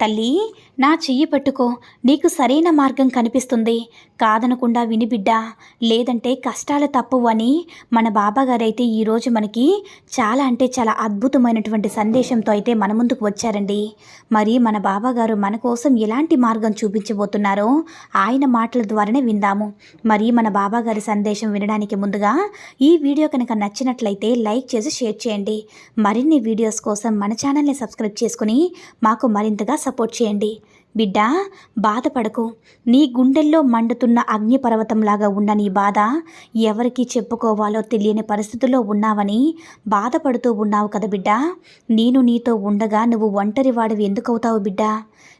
తల్లి నా చెయ్యి పట్టుకో. నీకు సరైన మార్గం కనిపిస్తుంది. కాదనకుండా వినిబిడ్డా లేదంటే కష్టాలు తప్పవు అని మన బాబాగారైతే ఈరోజు మనకి చాలా అంటే చాలా అద్భుతమైనటువంటి సందేశంతో అయితే మన ముందుకు వచ్చారండి. మరి మన బాబాగారు మన కోసం ఎలాంటి మార్గం చూపించబోతున్నారో ఆయన మాటల ద్వారానే విందాము. మరి మన బాబాగారి సందేశం వినడానికి ముందుగా ఈ వీడియో కనుక నచ్చినట్లయితే లైక్ చేసి షేర్ చేయండి. మరిన్ని వీడియోస్ కోసం మన ఛానల్ని సబ్స్క్రైబ్ చేసుకుని మాకు మరింతగా సపోర్ట్ చేయండి. బిడ్డ బాధపడకు. నీ గుండెల్లో మండుతున్న అగ్నిపర్వతంలాగా ఉన్న నీ బాధ ఎవరికి చెప్పుకోవాలో తెలియని పరిస్థితుల్లో ఉన్నావని బాధపడుతూ ఉన్నావు కదా బిడ్డ. నేను నీతో ఉండగా నువ్వు ఒంటరి వాడివి ఎందుకు అవుతావు బిడ్డ?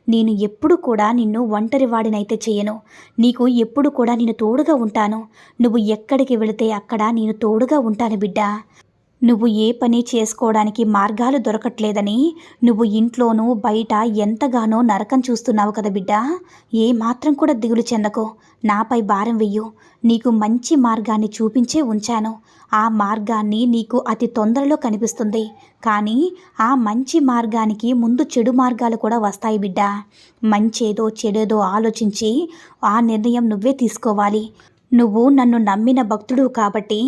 నేను ఎప్పుడు కూడా నిన్ను ఒంటరి వాడినైతే చేయను. నీకు ఎప్పుడు కూడా నేను తోడుగా ఉంటాను. నువ్వు ఎక్కడికి వెళితే అక్కడ నేను తోడుగా ఉంటాను బిడ్డ. నువ్వు ఏ పని చేసుకోవడానికి మార్గాలు దొరకట్లేదని నువ్వు ఇంట్లోనూ బయట ఎంతగానో నరకం చూస్తున్నావు కదా బిడ్డ. ఏ మాత్రం కూడా దిగులు చెందకు. నాపై భారం వెయ్యు. నీకు మంచి మార్గాన్ని చూపించే ఉంచాను. ఆ మార్గాన్ని నీకు అతి తొందరలో కనిపిస్తుంది. కానీ ఆ మంచి మార్గానికి ముందు చెడు మార్గాలు కూడా వస్తాయి బిడ్డ. మంచేదో చెడేదో ఆలోచించి ఆ నిర్ణయం నువ్వే తీసుకోవాలి. నువ్వు నన్ను నమ్మిన భక్తుడు కాబట్టి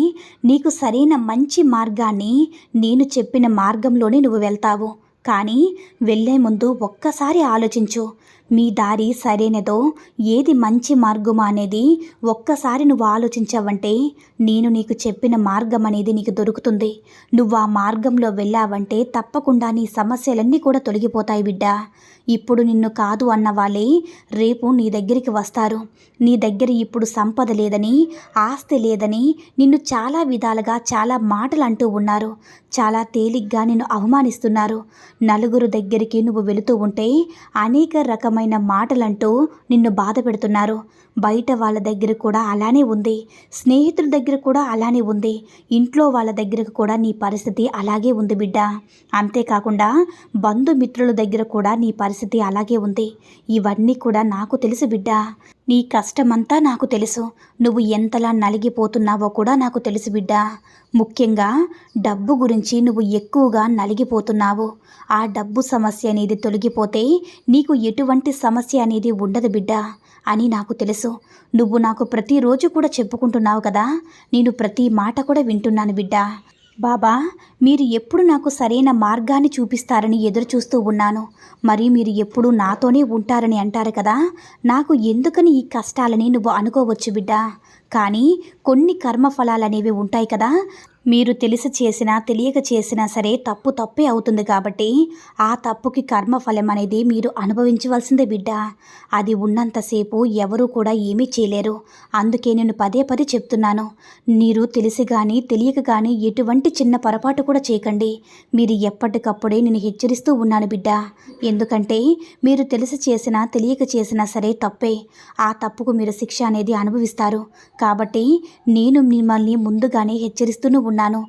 నీకు సరైన మంచి మార్గాన్ని నేను చెప్పిన మార్గంలోనే నువ్వు వెళ్తావు. కానీ వెళ్ళే ముందు ఒక్కసారి ఆలోచించు. మీ దారి సరైనదో? ఏది మంచి మార్గమా అనేది ఒక్కసారి నువ్వు ఆలోచించావంటే నేను నీకు చెప్పిన మార్గం అనేది నీకు దొరుకుతుంది. నువ్వు ఆ మార్గంలో వెళ్ళావంటే తప్పకుండా నీ సమస్యలన్నీ కూడా తొలగిపోతాయి బిడ్డ. ఇప్పుడు నిన్ను కాదు అన్న వాళ్ళే రేపు నీ దగ్గరికి వస్తారు. నీ దగ్గర ఇప్పుడు సంపద లేదని ఆస్తి లేదని నిన్ను చాలా విధాలుగా చాలా మాటలు అంటూ ఉన్నారు. చాలా తేలిగ్గా నిన్ను అవమానిస్తున్నారు. నలుగురు దగ్గరికి నువ్వు వెళుతూ ఉంటే అనేక రకమైన మాటలంటూ నిన్ను బాధ పెడుతున్నారు. బయట వాళ్ళ దగ్గర కూడా అలానే ఉంది. స్నేహితుల దగ్గర కూడా అలానే ఉంది. ఇంట్లో వాళ్ళ దగ్గర కూడా నీ పరిస్థితి అలాగే ఉంది బిడ్డ. అంతేకాకుండా బంధుమిత్రుల దగ్గర కూడా నీ పరిస్థితి అలాగే ఉంది. ఇవన్నీ కూడా నాకు తెలుసు బిడ్డ. నీ కష్టమంతా నాకు తెలుసు. నువ్వు ఎంతలా నలిగిపోతున్నావో కూడా నాకు తెలుసు బిడ్డ. ముఖ్యంగా డబ్బు గురించి నువ్వు ఎక్కువగా నలిగిపోతున్నావు. ఆ డబ్బు సమస్య అనేది తొలగిపోతే నీకు ఎటువంటి సమస్య అనేది ఉండదు బిడ్డ అని నాకు తెలుసు. నువ్వు నాకు ప్రతిరోజు కూడా చెప్పుకుంటున్నావు కదా. నేను ప్రతి మాట కూడా వింటున్నాను బిడ్డ. బాబా మీరు ఎప్పుడు నాకు సరైన మార్గాన్ని చూపిస్తారని ఎదురుచూస్తూ ఉన్నాను. మరి మీరు ఎప్పుడు నాతోనే ఉంటారని అంటారు కదా. నాకు ఎందుకని ఈ కష్టాలని నువ్వు అనుకోవచ్చు బిడ్డ. కానీ కొన్ని కర్మఫలాలనేవి ఉంటాయి కదా. మీరు తెలిసి చేసినా తెలియక చేసినా సరే తప్పు తప్పే అవుతుంది కాబట్టి ఆ తప్పుకి కర్మఫలం అనేది మీరు అనుభవించవలసిందే బిడ్డ. అది ఉన్నంతసేపు ఎవరూ కూడా ఏమీ చేయలేరు. అందుకే నేను పదే పదే చెప్తున్నాను. మీరు తెలిసి కానీ తెలియక కానీ ఎటువంటి చిన్న పొరపాటు కూడా చేయకండి. మీరు ఎప్పటికప్పుడే నేను హెచ్చరిస్తూ ఉన్నాను బిడ్డ. ఎందుకంటే మీరు తెలిసి చేసినా తెలియక చేసినా సరే తప్పే. ఆ తప్పుకు మీరు శిక్ష అనేది అనుభవిస్తారు. కాబట్టి నేను మిమ్మల్ని ముందుగానే హెచ్చరిస్తూనే ఉన్నాను.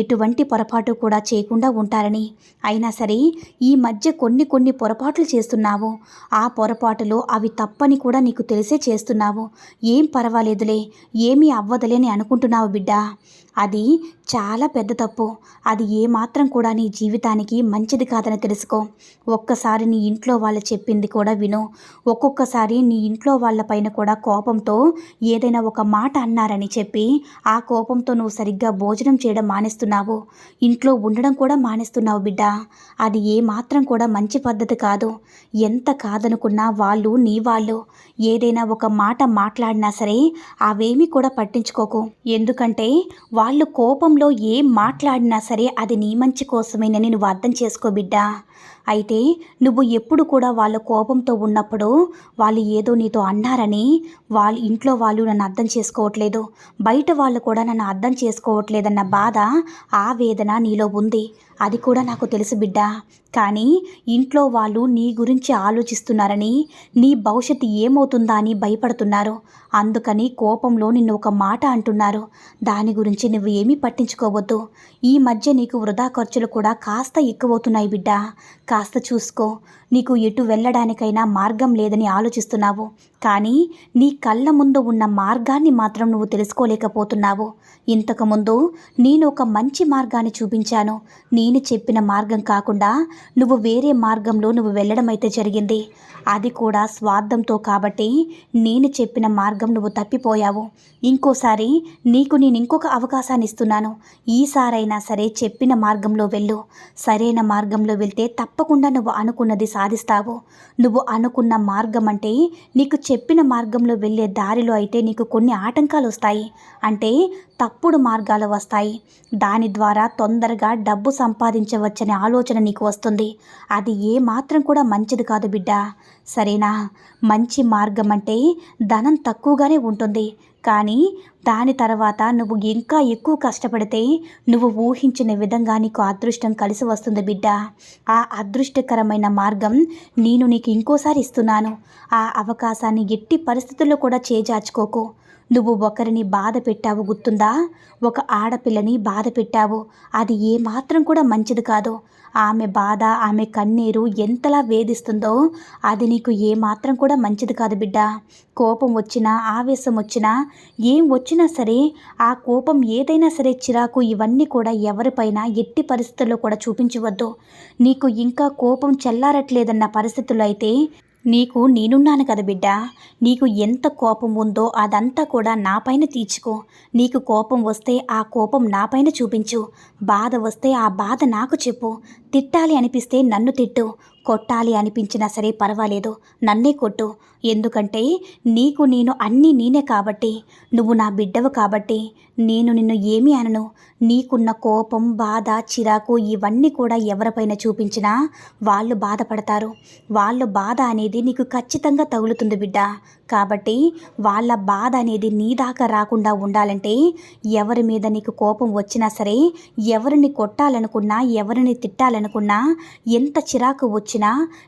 ఎటువంటి పొరపాటు కూడా చేయకుండా ఉంటారని. అయినా సరే ఈ మధ్య కొన్ని కొన్ని పొరపాట్లు చేస్తున్నావు. ఆ పొరపాటులో అవి తప్పని కూడా నీకు తెలిసే చేస్తున్నావు. ఏం పర్వాలేదులే ఏమీ అవ్వదులే అని అనుకుంటున్నావు బిడ్డ. అది చాలా పెద్ద తప్పు. అది ఏమాత్రం కూడా నీ జీవితానికి మంచిది కాదని తెలుసుకో. ఒక్కసారి నీ ఇంట్లో వాళ్ళు చెప్పింది కూడా విను. ఒక్కొక్కసారి నీ ఇంట్లో వాళ్ళపైన కూడా కోపంతో ఏదైనా ఒక మాట అన్నారని చెప్పి ఆ కోపంతో నువ్వు సరిగ్గా భోజనం చేయడం మానేస్తున్నావు. ఇంట్లో ఉండడం కూడా మానేస్తున్నావు బిడ్డ. అది ఏ మాత్రం కూడా మంచి పద్ధతి కాదు. ఎంత కాదనుకున్నా వాళ్ళు నీ వాళ్ళు. ఏదైనా ఒక మాట మాట్లాడినా సరే అవేమీ కూడా పట్టించుకోకు. ఎందుకంటే వాళ్ళు వాళ్ళు కోపంలో ఏం మాట్లాడినా సరే అది నీ మంచి కోసమేనని నువ్వు అర్థం చేసుకో బిడ్డా. అయితే నువ్వు ఎప్పుడు కూడా వాళ్ళ కోపంతో ఉన్నప్పుడు వాళ్ళు ఏదో నీతో అన్నారని వాళ్ళ ఇంట్లో వాళ్ళు నన్ను అర్థం చేసుకోవట్లేదు. బయట వాళ్ళు కూడా నన్ను అర్థం చేసుకోవట్లేదన్న బాధ ఆవేదన నీలో ఉంది. అది కూడా నాకు తెలుసు బిడ్డ. కానీ ఇంట్లో వాళ్ళు నీ గురించి ఆలోచిస్తున్నారని నీ భవిష్యత్తు ఏమవుతుందా అని భయపడుతున్నారు. అందుకని కోపంలో నిన్ను ఒక మాట అంటున్నారు. దాని గురించి నువ్వు ఏమీ పట్టించుకోవద్దు. ఈ మధ్య నీకు వృధా ఖర్చులు కూడా కాస్త ఎక్కువవుతున్నాయి బిడ్డ. కాస్త చూసుకో. నీకు ఎటు వెళ్ళడానికైనా మార్గం లేదని ఆలోచిస్తున్నావు. కానీ నీ కళ్ళ ముందు ఉన్న మార్గాన్ని మాత్రం నువ్వు తెలుసుకోలేకపోతున్నావు. ఇంతకుముందు నేను ఒక మంచి మార్గాన్ని చూపించాను. నేను చెప్పిన మార్గం కాకుండా నువ్వు వేరే మార్గంలో నువ్వు వెళ్ళడం అయితే జరిగింది. అది కూడా స్వార్థంతో కాబట్టి నేను చెప్పిన మార్గం నువ్వు తప్పిపోయావు. ఇంకోసారి నీకు నేను ఇంకొక అవకాశాన్ని ఇస్తున్నాను. ఈసారైనా సరే చెప్పిన మార్గంలో వెళ్ళు. సరైన మార్గంలో వెళ్తే తప్పకుండా తప్పకుండా నువ్వు అనుకున్నది సాధిస్తావు. నువ్వు అనుకున్న మార్గం అంటే నీకు చెప్పిన మార్గంలో వెళ్ళే దారిలో అయితే నీకు కొన్ని ఆటంకాలు వస్తాయి అంటే తప్పుడు మార్గాలు వస్తాయి. దాని ద్వారా తొందరగా డబ్బు సంపాదించవచ్చనే ఆలోచన నీకు వస్తుంది. అది ఏ మాత్రం కూడా మంచిది కాదు బిడ్డ. సరేనా? మంచి మార్గం అంటే ధనం తక్కువగానే ఉంటుంది. కానీ దాని తర్వాత నువ్వు ఇంకా ఎక్కువ కష్టపడితే నువ్వు ఊహించిన విధంగా నీకు అదృష్టం కలిసి వస్తుంది బిడ్డ. ఆ అదృష్టకరమైన మార్గం నేను నీకు ఇంకోసారి ఇస్తున్నాను. ఆ అవకాశాన్ని ఎట్టి పరిస్థితుల్లో కూడా చేజార్చుకోకు. నువ్వు ఒకరిని బాధ పెట్టావు గుర్తుందా? ఒక ఆడపిల్లని బాధ పెట్టావు. అది ఏమాత్రం కూడా మంచిది కాదు. ఆమె బాధ ఆమె కన్నీరు ఎంతలా వేధిస్తుందో అది నీకు ఏమాత్రం కూడా మంచిది కాదు బిడ్డ. కోపం వచ్చినా ఆవేశం వచ్చినా ఏం వచ్చినా సరే ఆ కోపం ఏదైనా సరే చిరాకు ఇవన్నీ కూడా ఎవరిపైన ఎట్టి పరిస్థితుల్లో కూడా చూపించవద్దు. నీకు ఇంకా కోపం చల్లారట్లేదన్న పరిస్థితుల్లో అయితే నీకు నేనున్నాను కదా బిడ్డ. నీకు ఎంత కోపం ఉందో అదంతా కూడా నాపైన తీర్చుకో. నీకు కోపం వస్తే ఆ కోపం నాపైన చూపించు. బాధ వస్తే ఆ బాధ నాకు చెప్పు. తిట్టాలి అనిపిస్తే నన్ను తిట్టు. కొట్టాలి అనిపించినా సరే పర్వాలేదు. నన్నే కొట్టు. ఎందుకంటే నీకు నేను అన్నీ నేనే కాబట్టి. నువ్వు నా బిడ్డవు కాబట్టి. నేను నిన్ను ఏమీ అనను. నీకున్న కోపం బాధ చిరాకు ఇవన్నీ కూడా ఎవరిపైన చూపించినా వాళ్ళు బాధపడతారు. వాళ్ళ బాధ అనేది నీకు ఖచ్చితంగా తగులుతుంది బిడ్డ. కాబట్టి వాళ్ళ బాధ అనేది నీ దాకా రాకుండా ఉండాలంటే ఎవరి మీద నీకు కోపం వచ్చినా సరే ఎవరిని కొట్టాలనుకున్నా ఎవరిని తిట్టాలనుకున్నా ఎంత చిరాకు వచ్చినా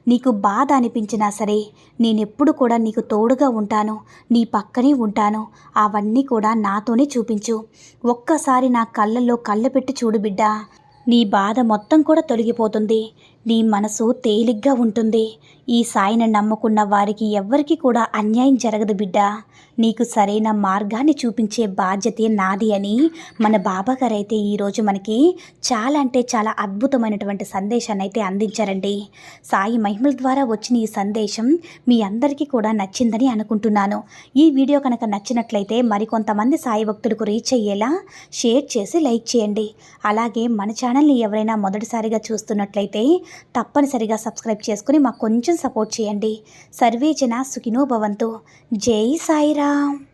నీకు బాధ అనిపించినా సరే నేనెప్పుడు కూడా నీకు తోడుగా ఉంటాను నీ పక్కనే ఉంటాను. అవన్నీ కూడా నాతోనే చూపించు. ఒక్కసారి నా కళ్ళల్లో కళ్ళు పెట్టి చూడు బిడ్డ. నీ బాధ మొత్తం కూడా తొలగిపోతుంది. నీ మనసు తేలిగ్గా ఉంటుంది. ఈ సాయిని నమ్ముకున్న వారికి ఎవ్వరికి కూడా అన్యాయం జరగదు బిడ్డ. నీకు సరైన మార్గాన్ని చూపించే బాధ్యత నాది అని మన బాబాగారు అయితే ఈరోజు మనకి చాలా అంటే చాలా అద్భుతమైనటువంటి సందేశాన్ని అయితే అందించారండి. సాయి మహిమల ద్వారా వచ్చిన ఈ సందేశం మీ అందరికీ కూడా నచ్చిందని అనుకుంటున్నాను. ఈ వీడియో కనుక నచ్చినట్లయితే మరికొంతమంది సాయి భక్తులకు రీచ్ అయ్యేలా షేర్ చేసి లైక్ చేయండి. అలాగే మన ఛానల్ని ఎవరైనా మొదటిసారిగా చూస్తున్నట్లయితే తప్పనిసరిగా సబ్స్క్రైబ్ చేసుకుని మాకు కొంచెం సపోర్ట్ చేయండి. సర్వేజన సుఖినో భవంతు. జై సాయిరామ్.